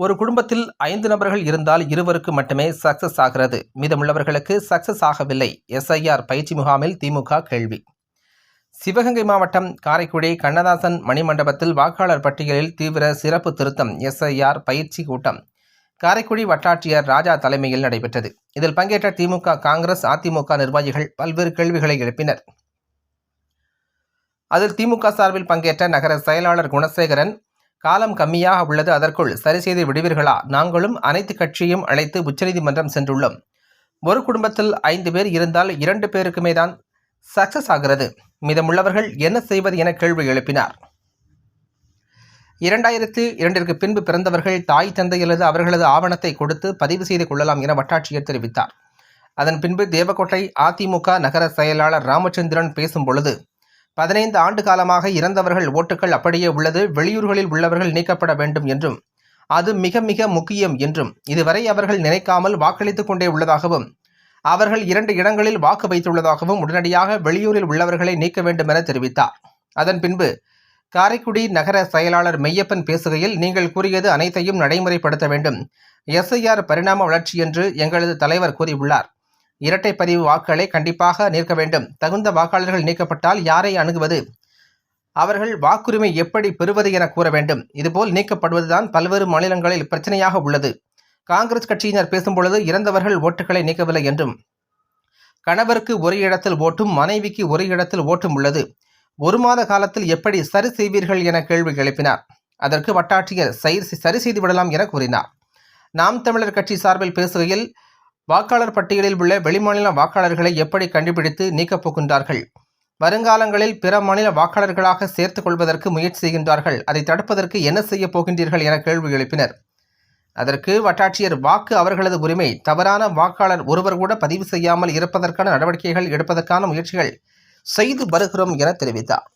ஒரு குடும்பத்தில் ஐந்து நபர்கள் இருந்தால் இருவருக்கு மட்டுமே சக்சஸ் ஆகிறது. மீதமுள்ளவர்களுக்கு சக்சஸ் ஆகவில்லை. எஸ்ஐஆர் பயிற்சி முகாமில் திமுக கேள்வி. சிவகங்கை மாவட்டம் காரைக்குடி கண்ணதாசன் மணிமண்டபத்தில் வாக்காளர் பட்டியலில் தீவிர சிறப்பு திருத்தம் எஸ்ஐஆர் பயிற்சி கூட்டம். காரைக்குடி வட்டாட்சியர் ராஜா தலைமையில் நடைபெற்றது. இதில் பங்கேற்ற திமுக காங்கிரஸ் அதிமுக நிர்வாகிகள் பல்வேறு கேள்விகளை எழுப்பினர். அதில் திமுக சார்பில் பங்கேற்ற நகர செயலாளர் குணசேகரன் காலம் கம்மியாக உள்ளது அதற்குள் சரி செய்து விடுவீர்களா? நாங்களும் அனைத்து கட்சியும் அழைத்து உச்சநீதிமன்றம் சென்றுள்ளோம். ஒரு குடும்பத்தில் ஐந்து பேர் இருந்தால் இரண்டு பேருக்குமே தான் சக்சஸ் ஆகிறது. மீதமுள்ளவர்கள் என்ன செய்வது என கேள்வி எழுப்பினார். இரண்டாயிரத்து இரண்டிற்கு பின்பு பிறந்தவர்கள் தாய் தந்தை அல்லது அவர்களது ஆவணத்தை கொடுத்து பதிவு செய்து கொள்ளலாம் என வட்டாட்சியர் தெரிவித்தார். அதன் பின்பு தேவக்கோட்டை அதிமுக நகர செயலாளர் ராமச்சந்திரன் பேசும் பொழுது பதினைந்து ஆண்டு காலமாக இறந்தவர்கள் ஓட்டுகள் அப்படியே உள்ளது வெளியூர்களில் உள்ளவர்கள் நீக்கப்பட வேண்டும் என்றும் அது மிக மிக முக்கியம் என்றும் இதுவரை அவர்கள் நினைக்காமல் வாக்களித்துக் கொண்டே உள்ளதாகவும் அவர்கள் இரண்டு இடங்களில் வாக்கு வைத்துள்ளதாகவும் உடனடியாக வெளியூரில் உள்ளவர்களை நீக்க வேண்டும் என தெரிவித்தார். அதன் பின்பு காரைக்குடி நகர செயலாளர் மெய்யப்பன் பேசுகையில் நீங்கள் கூறியது அனைத்தையும் நடைமுறைப்படுத்த வேண்டும். எஸ்ஐஆர் பரிணாம வளர்ச்சி என்று எங்களது தலைவர் கூறியுள்ளார். இரட்டை பதிவு வாக்குகளை கண்டிப்பாக நீக்க வேண்டும். தகுந்த வாக்காளர்கள் நீக்கப்பட்டால் யாரை அணுகுவது? அவர்கள் வாக்குரிமை எப்படி பெறுவது என கூற வேண்டும். இதுபோல் நீக்கப்படுவதுதான் பல்வேறு மாநிலங்களில் பிரச்சனையாக உள்ளது. காங்கிரஸ் கட்சியினர் பேசும்பொழுது இறந்தவர்கள் ஓட்டுகளை நீக்கவில்லை என்றும் கணவருக்கு ஒரு இடத்தில் ஓட்டும் மனைவிக்கு ஒரு இடத்தில் ஓட்டும் உள்ளது. ஒரு மாத காலத்தில் எப்படி சரி செய்வீர்கள் என கேள்வி எழுப்பினார். அதற்கு வட்டாட்சியர் சரி செய்து விடலாம் என கூறினார். நாம் தமிழர் கட்சி சார்பில் பேசுகையில் வாக்காளர் பட்டியலில் உள்ள வெளிமாநில வாக்காளர்களை எப்படி கண்டுபிடித்து நீக்கப் போகின்றார்கள்? வருங்காலங்களில் பிற மாநில வாக்காளர்களாக சேர்த்துக் கொள்வதற்கு முயற்சி செய்கின்றார்கள். அதை தடுப்பதற்கு என்ன செய்யப் போகின்றீர்கள் என கேள்வி எழுப்பினர். அதற்கு வட்டாட்சியர் வாக்கு அவர்களது உரிமை தவறான வாக்காளர் ஒருவர் கூட பதிவு செய்யாமல் இருப்பதற்கான நடவடிக்கைகள் எடுப்பதற்கான முயற்சிகள் செய்து வருகிறோம் என தெரிவித்தார்.